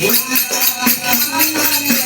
বুঝতে